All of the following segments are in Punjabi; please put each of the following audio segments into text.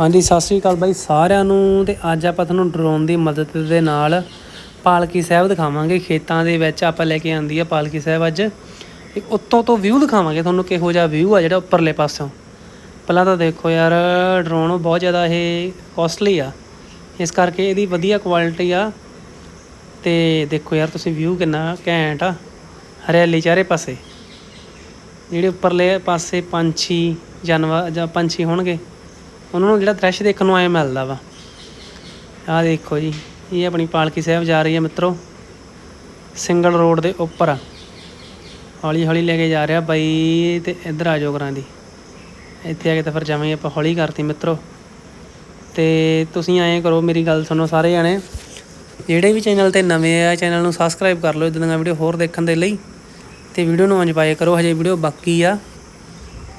ਹਾਂਜੀ, ਸਤਿ ਸ੍ਰੀ ਅਕਾਲ ਬਾਈ ਸਾਰਿਆਂ ਨੂੰ ਤੇ ਅੱਜ ਆਪਾਂ ਤੁਹਾਨੂੰ ਡਰੋਨ ਦੀ ਮਦਦ ਦੇ ਨਾਲ ਪਾਲਕੀ ਸਾਹਿਬ ਦਿਖਾਵਾਂਗੇ। ਖੇਤਾਂ ਦੇ ਵਿੱਚ ਆਪਾਂ ਲੈ ਕੇ ਆਂਦੀ ਆ ਪਾਲਕੀ ਸਾਹਿਬ ਅੱਜ। ਇੱਕ ਉੱਤੋਂ ਤੋਂ ਵਿਊ ਦਿਖਾਵਾਂਗੇ ਤੁਹਾਨੂੰ ਕਿਹੋ ਜਿਹਾ ਵਿਊ ਆ ਜਿਹੜਾ ਉੱਪਰਲੇ ਪਾਸਿਓਂ। ਪਹਿਲਾਂ ਤਾਂ ਦੇਖੋ ਯਾਰ, ਡਰੋਨ ਬਹੁਤ ਜ਼ਿਆਦਾ ਇਹ ਕੋਸਟਲੀ ਆ। ਇਸ ਕਰਕੇ ਇਹਦੀ ਵਧੀਆ ਕੁਆਲਿਟੀ ਆ। ਤੇ ਦੇਖੋ ਯਾਰ, ਤੁਸੀਂ ਵਿਊ ਕਿੰਨਾ ਘੈਂਟ ਆ। ਹਰਿਆਲੀ ਚਾਰੇ ਪਾਸੇ। ਜਿਹੜੇ ਉੱਪਰਲੇ ਪਾਸੇ ਪੰਛੀ, ਜਾਨਵਰ ਜਾਂ ਪੰਛੀ ਹੋਣਗੇ ਉਹਨਾਂ ਨੂੰ ਜਿਹੜਾ ਦ੍ਰਿਸ਼ ਦੇਖਣ ਨੂੰ ਐ ਮਿਲਦਾ ਵਾ। ਆਹ ਦੇਖੋ ਜੀ, ਇਹ ਆਪਣੀ ਪਾਲਕੀ ਸਾਹਿਬ ਜਾ ਰਹੀ ਹੈ ਮਿੱਤਰੋ। ਸਿੰਗਲ ਰੋਡ ਦੇ ਉੱਪਰ। ਹੌਲੀ ਹੌਲੀ ਲੈ ਕੇ ਜਾ ਰਿਹਾ ਬਾਈ ਤੇ ਇੱਧਰ ਆ ਜਾਓ ਕਰਾਂ ਦੀ। ਇੱਥੇ ਆ ਕੇ ਤਾਂ ਫਿਰ ਜਾਵਾਂਗੇ ਆਪਾਂ ਹੌਲੀ ਕਰਤੀ ਮਿੱਤਰੋ। ਤੇ ਤੁਸੀਂ ਐਂ ਕਰੋ, ਮੇਰੀ ਗੱਲ ਸੁਣੋ ਸਾਰੇ ਜਾਣੇ। ਜਿਹੜੇ ਵੀ ਚੈਨਲ ਤੇ ਨਵੇਂ ਆ, ਚੈਨਲ ਨੂੰ ਸਬਸਕ੍ਰਾਈਬ ਕਰ ਲਓ ਇਦਾਂ ਦੀਆਂ ਵੀਡੀਓ ਹੋਰ ਦੇਖਣ ਦੇ ਲਈ। ਤੇ ਵੀਡੀਓ ਨੂੰ ਇੰਜੋਏ ਕਰੋ, ਹਜੇ ਵੀਡੀਓ ਬਾਕੀ ਆ।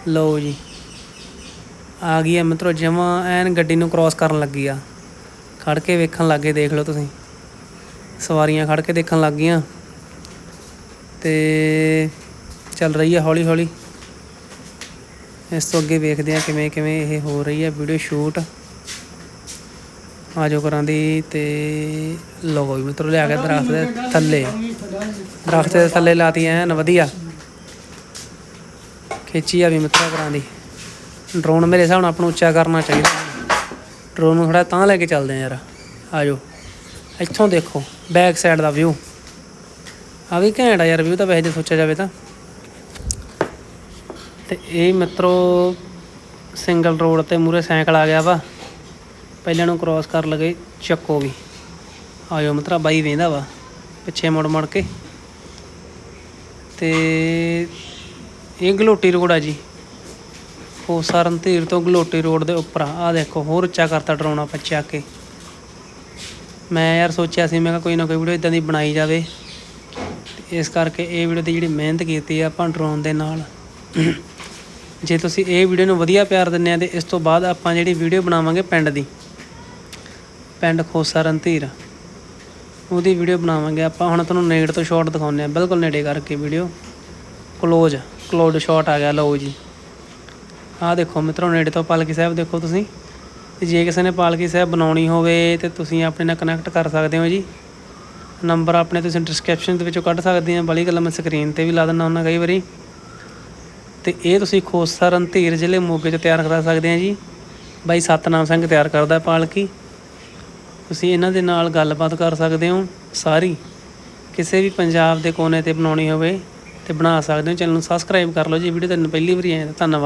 ਲਓ ਜੀ। ਆ ਗਈ ਹੈ ਮਿੱਤਰੋ ਜਮਾਂ ਐਨ ਗੱਡੀ ਨੂੰ ਕ੍ਰਾਸ ਕਰਨ ਲੱਗੀ ਆ। ਖੜ ਕੇ ਵੇਖਣ ਲੱਗੇ ਦੇਖ ਲਓ ਤੁਸੀਂ। ਸਵਾਰੀਆਂ ਖੜ ਕੇ ਦੇਖਣ ਲੱਗ ਗਈਆਂ ਤੇ ਚੱਲ ਰਹੀ ਹੈ ਹੌਲੀ ਹੌਲੀ ਇਸ ਤੋਂ ਅੱਗੇ ਵੇਖਦੇ ਆ ਕਿਵੇਂ ਕਿਵੇਂ ਇਹ ਹੋ ਰਹੀ ਹੈ ਵੀਡੀਓ ਸ਼ੂਟ। ਆਜੋ ਕਰਾਂ ਦੀ ਤੇ ਲੋ ਵੀ ਮਿੱਤਰੋ ਲਿਆ ਕੇ ਦਰਖਤ ਦੇ ਥੱਲੇ। ਦਰਖਤ ਦੇ ਥੱਲੇ ਲਾਤੀ ਐਨ ਵਧੀਆ। ਖੇਚੀ ਆ ਵੀ ਮਿੱਤਰਾ ਕਰਾਂ ਦੀ। ਡਰੋਨ ਮੇਰੇ ਹਿਸਾਬ ਨਾਲ ਆਪਾਂ ਨੂੰ ਉੱਚਾ ਕਰਨਾ ਚਾਹੀਦਾ। ਡਰੋਨ ਨੂੰ ਥੋੜਾ ਤਾਂ ਲੈ ਕੇ ਚੱਲਦੇ ਆ ਯਾਰ। ਆਜੋ ਇੱਥੋਂ ਦੇਖੋ ਬੈਕ ਸਾਈਡ ਦਾ ਵਿਊ ਆ ਵੀ ਘੈਂਟ ਆ ਯਾਰ ਵਿਊ ਤਾਂ ਵੈਸੇ ਜੇ ਸੋਚਿਆ ਜਾਵੇ ਤਾਂ। ਤੇ ਇਹ ਮਿੱਤਰੋ ਸਿੰਗਲ ਰੋਡ ਤੇ ਮੂਰੇ ਸਾਈਕਲ ਆ ਗਿਆ ਵਾ। ਪਹਿਲਾਂ ਨੂੰ ਕ੍ਰਾਸ ਕਰ ਲਗੇ ਚੱਕੋ ਵੀ। ਆਜੋ ਮਿੱਤਰਾ, ਬਾਈ ਵੇਂਦਾ ਵਾ, ਪਿੱਛੇ ਮੁੜ ਮੁੜ ਕੇ। ਤੇ ਇਹ ਗਲੋਟੀ ਰੋਡ ਆ ਜੀ। ਖੋਸਾ ਰਣਧੀਰ ਤੋਂ ਗਲੋਟੀ ਰੋਡ ਦੇ ਉੱਪਰ ਆ। ਦੇਖੋ, ਹੋਰ ਉੱਚਾ ਕਰਤਾ ਡਰਾਉਣਾ ਪੱਚਾ ਕੇ। ਮੈਂ ਯਾਰ ਸੋਚਿਆ ਸੀ, ਮੈਂ ਕਿਹਾ ਕੋਈ ਨਾ ਕੋਈ ਵੀਡੀਓ ਇਦਾਂ ਦੀ ਬਣਾਈ ਜਾਵੇ। ਤੇ ਇਸ ਕਰਕੇ ਇਹ ਵੀਡੀਓ ਦੀ ਜਿਹੜੀ ਮਿਹਨਤ ਕੀਤੀ ਆ ਆਪਾਂ ਡਰੋਨ ਦੇ ਨਾਲ। ਜੇ ਤੁਸੀਂ ਇਹ ਵੀਡੀਓ ਨੂੰ ਵਧੀਆ ਪਿਆਰ ਦਿੰਦੇ ਆ, ਤੇ ਇਸ ਤੋਂ ਬਾਅਦ ਆਪਾਂ ਜਿਹੜੀ ਵੀਡੀਓ ਬਣਾਵਾਂਗੇ ਪਿੰਡ ਦੀ। ਪਿੰਡ ਖੋਸਾ ਰਣਧੀਰ ਉਹਦੀ ਵੀਡੀਓ ਬਣਾਵਾਂਗੇ ਆਪਾਂ। ਹੁਣ ਤੁਹਾਨੂੰ ਨੇੜ ਤੋਂ ਸ਼ਾਟ ਦਿਖਾਉਂਦੇ ਆ। ਬਿਲਕੁਲ ਨੇੜੇ ਕਰਕੇ ਵੀਡੀਓ। ਕਲੋਜ਼ ਕਲੋਡ ਸ਼ਾਟ ਆ ਗਿਆ। ਲਓ ਜੀ। ਆਹ ਦੇਖੋ ਮਿੱਤਰੋ, ਨੇੜੇ ਤੋਂ ਪਾਲਕੀ ਸਾਹਿਬ ਦੇਖੋ ਤੁਸੀਂ। ਤੇ ਜੇ ਕਿਸੇ ਨੇ ਪਾਲਕੀ ਸਾਹਿਬ ਬਣਾਉਣੀ ਹੋਵੇ, ਤੇ ਤੁਸੀਂ ਆਪਣੇ ਨਾਲ ਕਨੈਕਟ ਕਰ ਸਕਦੇ ਹੋ ਜੀ। ਨੰਬਰ ਆਪਣੇ ਤੁਸੀਂ ਡਿਸਕ੍ਰਿਪਸ਼ਨ ਦੇ ਵਿੱਚੋਂ ਕੱਢ ਸਕਦੇ ਆ ਬੜੀ ਗੱਲ ਮੈਂ ਸਕਰੀਨ ਤੇ ਵੀ ਲਾ ਦਿੰਦਾ ਹੁੰਦਾ ਕਈ ਵਾਰੀ। ਤੇ ਇਹ ਤੁਸੀਂ ਖੋਸਾ ਰਣਧੀਰ ਜ਼ਿਲ੍ਹੇ ਮੋਗੇ 'ਚ ਤਿਆਰ ਕਰਾ ਸਕਦੇ ਆ ਜੀ। ਬਾਈ ਸਤਨਾਮ ਸਿੰਘ ਤਿਆਰ ਕਰਦਾ ਪਾਲਕੀ। ਤੁਸੀਂ ਇਹਨਾਂ ਦੇ ਨਾਲ ਗੱਲਬਾਤ ਕਰ ਸਕਦੇ ਹੋ ਸਾਰੀ। ਕਿਸੇ ਵੀ ਪੰਜਾਬ ਦੇ ਕੋਨੇ ਤੇ ਬਣਾਉਣੀ ਹੋਵੇ ਤੇ ਬਣਾ ਸਕਦੇ ਹੋ। ਚੈਨਲ ਨੂੰ ਸਬਸਕ੍ਰਾਈਬ ਕਰ ਲਓ ਜੀ। ਵੀਡੀਓ ਤੁਹਾਨੂੰ ਪਹਿਲੀ ਵਾਰੀ ਆਏ ਤਾਂ ਧੰਨਵਾਦ।